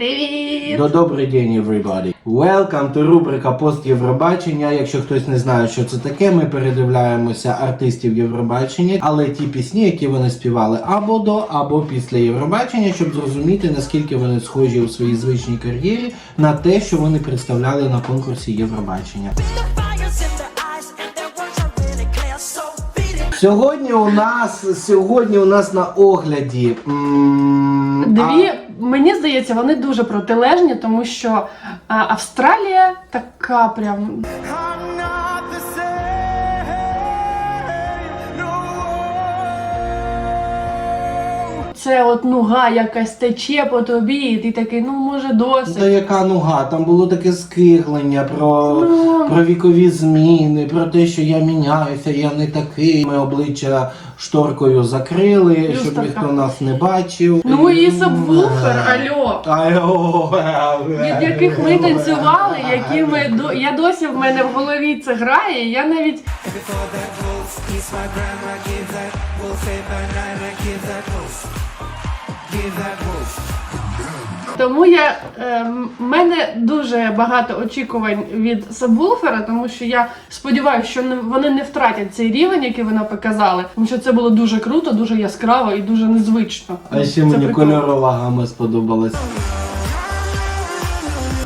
Привіт! Ну, добрий день, everybody. Welcome to рубрика Пост Євробачення. Якщо хтось не знає, що це таке, ми передивляємося артистів Євробачення, але ті пісні, які вони співали або до, або після Євробачення, щоб зрозуміти, наскільки вони схожі у своїй звичній кар'єрі на те, що вони представляли на конкурсі Євробачення. Сьогодні у нас сьогодні у нас на огляді. м, Дві, мені здається, вони дуже протилежні, тому що Австралія така прям. Це от нуга якась тече по тобі, і ти такий, ну може Та досить. яка нуга? Там було таке скиглення про, Ну. про вікові зміни, про те, що я міняюся, я не такий. Ми обличчя шторкою закрили, щоб ніхто нас не бачив. Ну і сабвуфер, альо. Алло. Від яких ми танцювали, які ми до я досі в мене в голові це грає. Я навіть Before that wolf, kiss my grandma, give that wolf a banana, give that wolf. Тому я е, мене дуже багато очікувань від сабвуфера, тому що я сподіваюся, що не, вони не втратять цей рівень, який вони показали, тому що це було дуже круто, дуже яскраво і дуже незвично. А ще Це мені прикольно. кольорова гама сподобалась.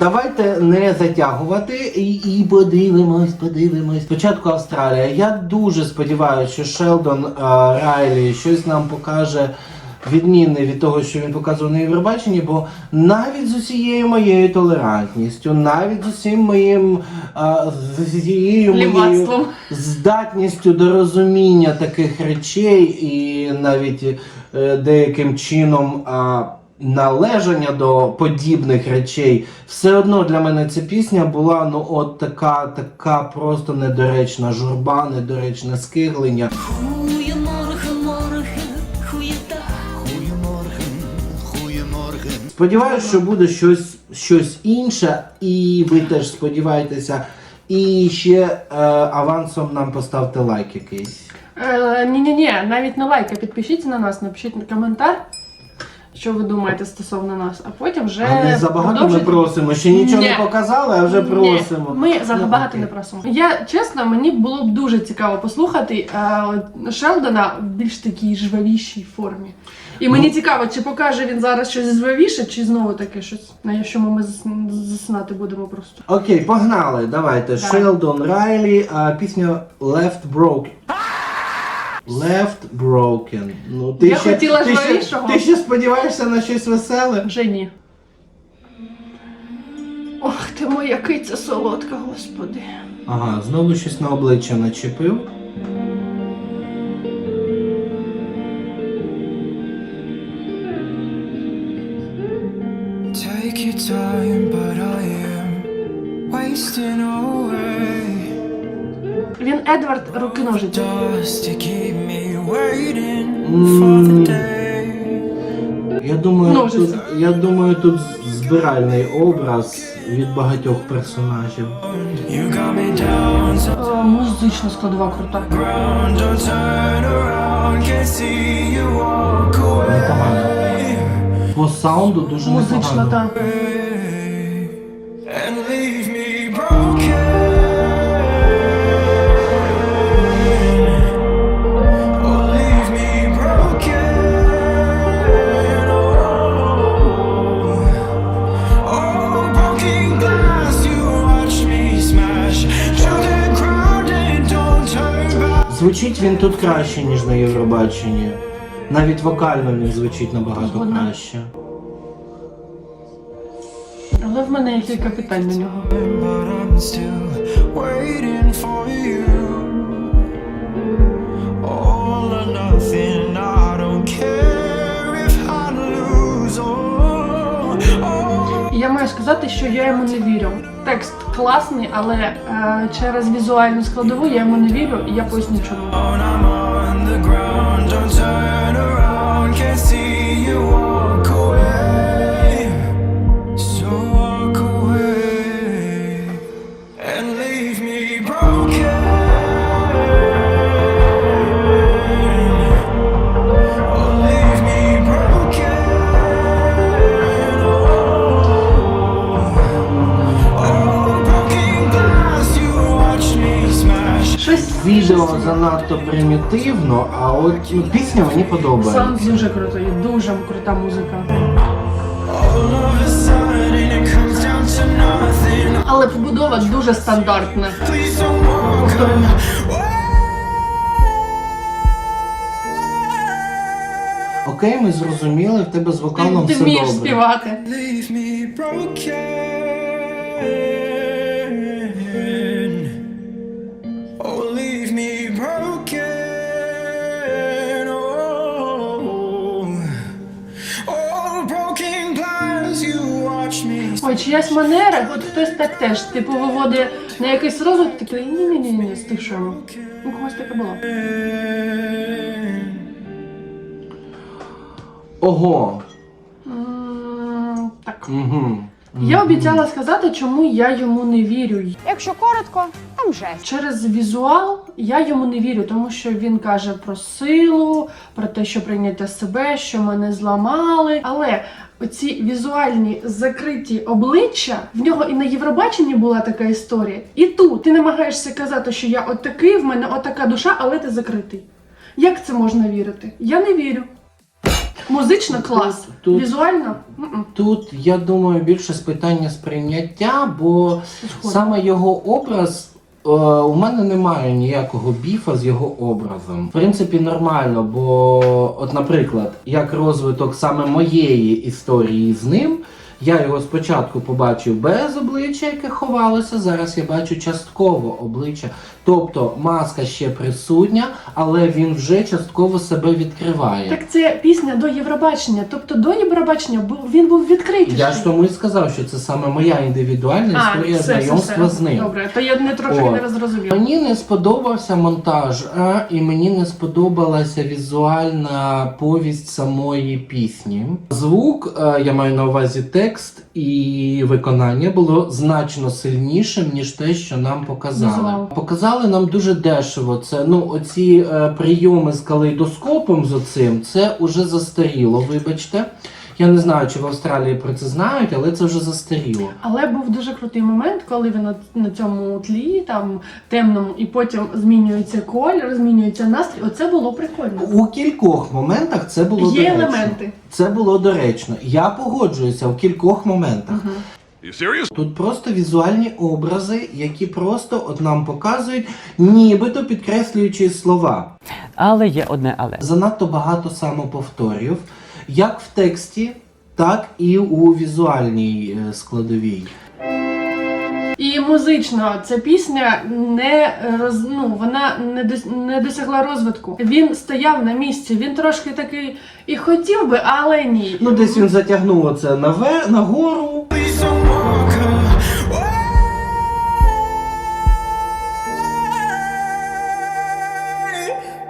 Давайте не затягувати і, і подивимось, подивимось. Спочатку Австралія. Я дуже сподіваюся, що Шелдон е, Райлі щось нам покаже відмінне від того, що він показував на Євробаченні, бо навіть з усією моєю толерантністю, навіть з усім моїм з усією моєю Лівацтвом. здатністю до розуміння таких речей і навіть е, деяким чином а, належання до подібних речей, все одно для мене ця пісня була ну от така, така просто недоречна журба, недоречне скиглення. Сподіваюсь, що буде щось, щось інше, і ви теж сподіваєтеся. І ще е, авансом нам поставте лайк якийсь. Е, ні, ні, ні, навіть не лайк, а підпишіться на нас, напишіть коментар, що ви думаєте стосовно нас, а потім вже А не забагато ми просимо. Ще нічого Ні. не показали, а вже Ні, просимо. Ми Ну, забагато не просимо. Я чесно, мені було б дуже цікаво послухати е, Шелдона в більш такій жвавішій формі. І мені Ну. цікаво, чи покаже він зараз щось жвавіше, чи знову таке щось, на що ми зас- засинати будемо просто. Окей, погнали. Давайте. Давай. Шелдон Райлі, а пісня Left Broken. Left Broken. Ну, ти Я ще, хотіла ти ще, жвавішого. ти ще сподіваєшся на щось веселе? Вже ні. Ох ти моя киця солодка, господи. Ага, знову щось на обличчя начепив. Time, but I am wasting away. Він Едвард руки ножиці. Just to keep me waiting for the day. Я думаю, тут, я думаю, тут збиральний образ від багатьох персонажів. You got me down to О, музична складова крута. ground. Don't turn around, can't see you walk away. Непогано. По саунду дуже Музична непогано. та. And leave me broken. Oh, leave me broken. Oh, oh, broken glass, you watch me smash. To the ground and don't turn back. Звучить він тут краще, ніж на Євробаченні. Навіть вокально він звучить набагато Згодна. краще. Але в мене є кілька питань до нього. But I'm still waiting for you. All or nothing, I don't care if I lose. Oh, oh. І Я маю сказати, що я йому не вірю. Текст класний, але е, через візуальну складову я йому не вірю, і я поясню чому. I'm the ground, don't turn around, can't see you пісні. занадто примітивно, а от ну, пісня мені подобається. Саунд дуже крутий, дуже крута музика. Але побудова дуже стандартна. Окей, ми зрозуміли, в тебе з вокалом ти все вмієш добре. співати. Leave me broken. Ой, чиясь манера, от хтось так теж, типу, виводить на якийсь розвиток, такий ні-ні-ні, стишуємо. У когось таке було. Ого. М, Так. Угу. Я обіцяла сказати, чому я йому не вірю. Якщо коротко, там жесть. Через візуал я йому не вірю, тому що він каже про силу, про те, що прийняття себе, що мене зламали. Але оці візуальні закриті обличчя в нього і на Євробаченні була така історія. І тут ти намагаєшся казати, що я от такий, в мене отака душа, але ти закритий. Як це можна вірити? Я не вірю. Музично клас, тут- візуально м-м. Тут я думаю більше з питання сприйняття, бо Згодна. саме його образ. Е, У мене немає ніякого біфа з його образом. В принципі, нормально, бо, от, наприклад, як розвиток саме моєї історії з ним, я його спочатку побачив без обличчя, яке ховалося. Зараз я бачу частково обличчя. Тобто маска ще присутня, але він вже частково себе відкриває. Так це пісня до Євробачення. Тобто до Євробачення був він був відкритий. Я ж тому і сказав, що це саме моя індивідуальна історія знайомства з ним. Добре, то я не трошки О. не зрозуміла. Мені не сподобався монтаж, а, і мені не сподобалася візуальна повість самої пісні. Звук, е, я маю на увазі текст і виконання було значно сильнішим, ніж те, що нам показали. Показали нам дуже дешево. Це ну оці е, прийоми з калейдоскопом з оцим, це уже застаріло, вибачте. Я не знаю, чи в Австралії про це знають, але це вже застаріло. Але був дуже крутий момент, коли він на, на цьому тлі, там темному, і потім змінюється колір, змінюється настрій. Оце було прикольно. У кількох моментах це було Є доречно. елементи. Це було доречно. Я погоджуюся в кількох моментах. You serious? Тут просто візуальні образи, які просто от нам показують, нібито підкреслюючи слова. Але є одне але. Занадто багато самоповторів, як в тексті, так і у візуальній е, складовій. І музично ця пісня не роз, ну, вона не, дос, не досягла розвитку. Він стояв на місці, він трошки такий і хотів би, але ні. Ну, десь він затягнув оце. Please don't walk away.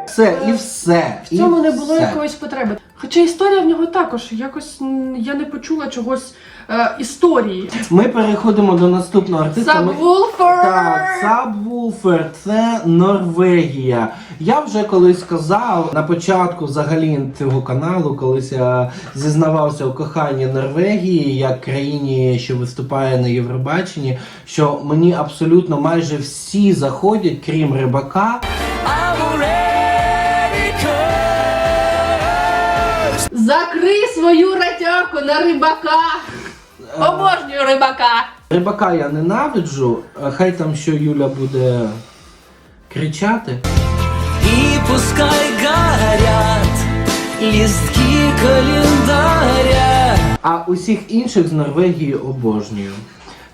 Все і все. В цьому не було все. якоїсь потреби. Хоча історія в нього також якось м, я не почула чогось е, історії. Ми переходимо до наступного артиста. Ми- Сабвулфер! Так, Сабвулфер це Норвегія. Я вже колись казав на початку взагалі цього каналу, колись я зізнавався у коханні Норвегії як країні, що виступає на Євробаченні, що мені абсолютно майже всі заходять, крім рибака. Закрий свою ратяку на рибака! Обожнюю рибака! Рибака я ненавиджу, хай там що Юля буде кричати. И пускай горят листки календаря. А усіх інших з Норвегії обожнюю.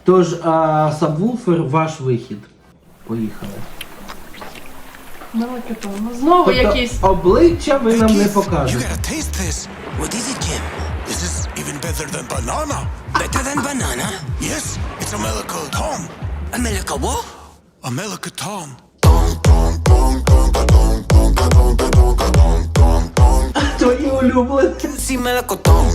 Тож, а, Сабвулфер, ваш вихід. Поїхали. Давай ну знову якийсь. обличчя ви нам не You покажете. gotta taste this. What is it, Kim? This is even better than banana. Better than banana. Yes, it's a Melika Tom. America what? A Melika Tom. Твої улюблені. Si melocotón.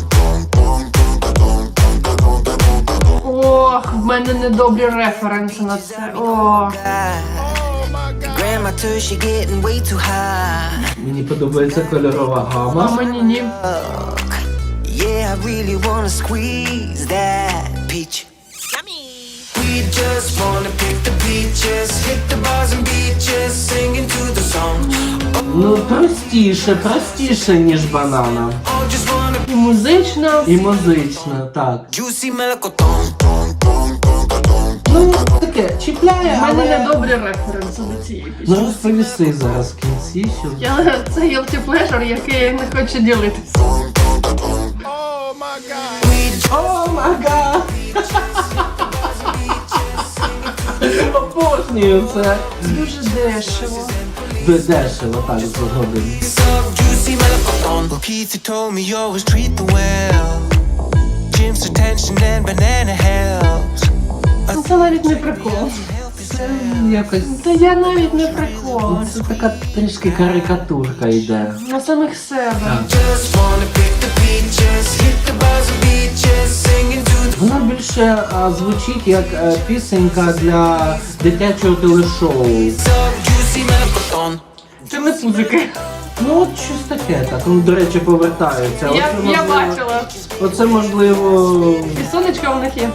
Ох, в мене недобрі референси на це. О. Мені подобається кольорова А гама. мені ні. Yeah, I really wanna squeeze that peach. We just wanna pick the beaches, hit the bars and beaches, singing to the song. Ну, простіше, простіше, ніж банана. Oh, just wanna І музично. І музично, так. juicy melocotón. Ну, таке, чіпляє, У мене але... недобрі референси до цієї пісні. Ну, пісні. розповісти зараз в кінці, що... Я, це guilty pleasure, який я не хочу ділитися. О, мага! Обожнюю це. Дуже дешево. Де- Дешево, так, згоден. Keith told me you always treat them well. Gym's attention and banana helps. Ну, Це навіть не прикол. Це якось... Та я навіть не прикол. Це така трішки карикатурка йде. На самих себе. Just wanna pick the peaches, hit the bars and beaches, singing to the Вона більше а, звучить як е, пісенька для дитячого телешоу. juicy. Це не пузики. Ну от щось таке, так. Ну, до речі, повертаються. Я, Оце, я можливо- бачила. Оце можливо. І сонечка в них є.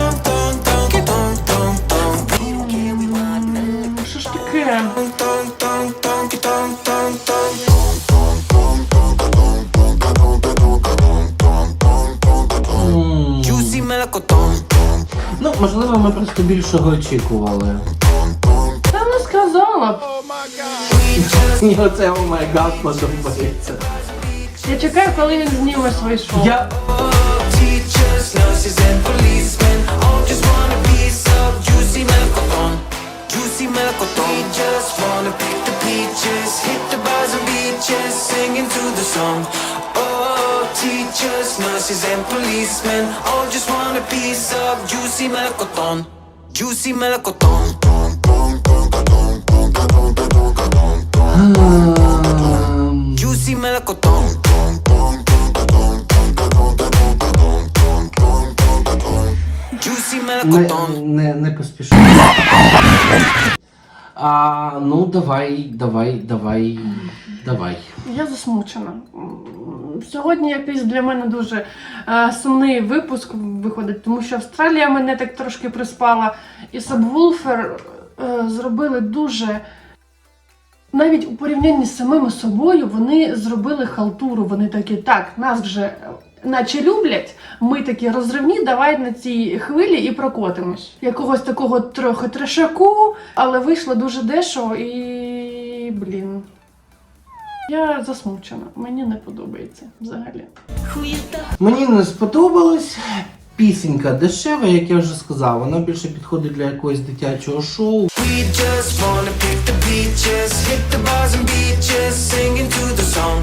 Просто більшого очікували. Та не сказала б. Мені оце о май гад подобається. Я чекаю, коли він зніме своє шоу. Я Teachers, nurses, and policemen all just want a piece of juicy melocotón. Juicy melocotón. Oh, juicy melocotón. Juicy melocotón. ем, не, не, не поспішай. А, ну давай, давай, давай, давай. Я засмучена. Сьогодні якийсь для мене дуже е, сумний випуск виходить, тому що Австралія мене так трошки приспала, і Сабвулфер е, зробили дуже. Навіть у порівнянні з самими собою вони зробили халтуру. Вони такі, так, нас вже наче люблять, ми такі розривні, давай на цій хвилі і прокотимось. Якогось такого трохи трешаку, але вийшло дуже дешево і. блін. Я засмучена, мені не подобається взагалі. Мені не сподобалось. Пісенька дешева, як я вже сказав, вона більше підходить для якогось дитячого шоу. We just wanna pick the peaches, hit the bars and beaches, singing to the song.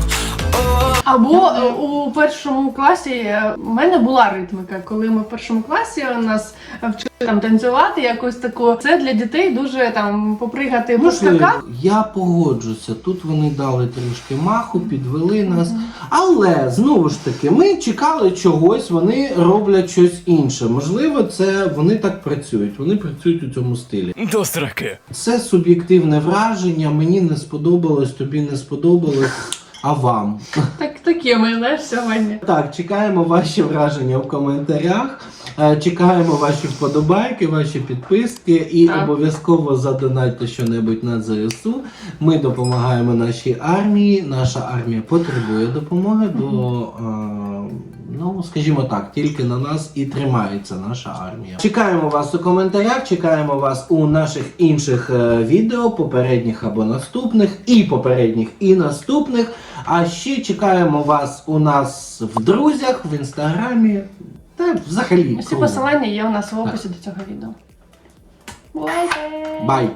Або е, у першому класі е, в мене була ритмика. Коли ми в першому класі нас вчили там танцювати, якось таку. Це для дітей дуже там попригати, Можливо, поскакати. я погоджуся. Тут вони дали трішки маху, підвели нас. Але знову ж таки, ми чекали чогось, вони роблять щось інше. Можливо, це вони так працюють. Вони працюють у цьому стилі. До сраки. Це суб'єктивне враження. Мені не сподобалось, тобі не сподобалось. А вам? Так таке ми знаєш сьогодні. Так, чекаємо ваші враження в коментарях. Е, Чекаємо ваші вподобайки, ваші підписки і Так. обов'язково задонайте щонебудь на ЗСУ. Ми допомагаємо нашій армії. Наша армія потребує допомоги до. е, Ну, скажімо так, тільки на нас і тримається наша армія. Чекаємо вас у коментарях, чекаємо вас у наших інших е, відео, попередніх або наступних, і попередніх, і наступних. А ще чекаємо вас у нас в друзях, в інстаграмі. Та взагалі. Усі посилання є у нас в описі до цього відео. Бувайте! Бай!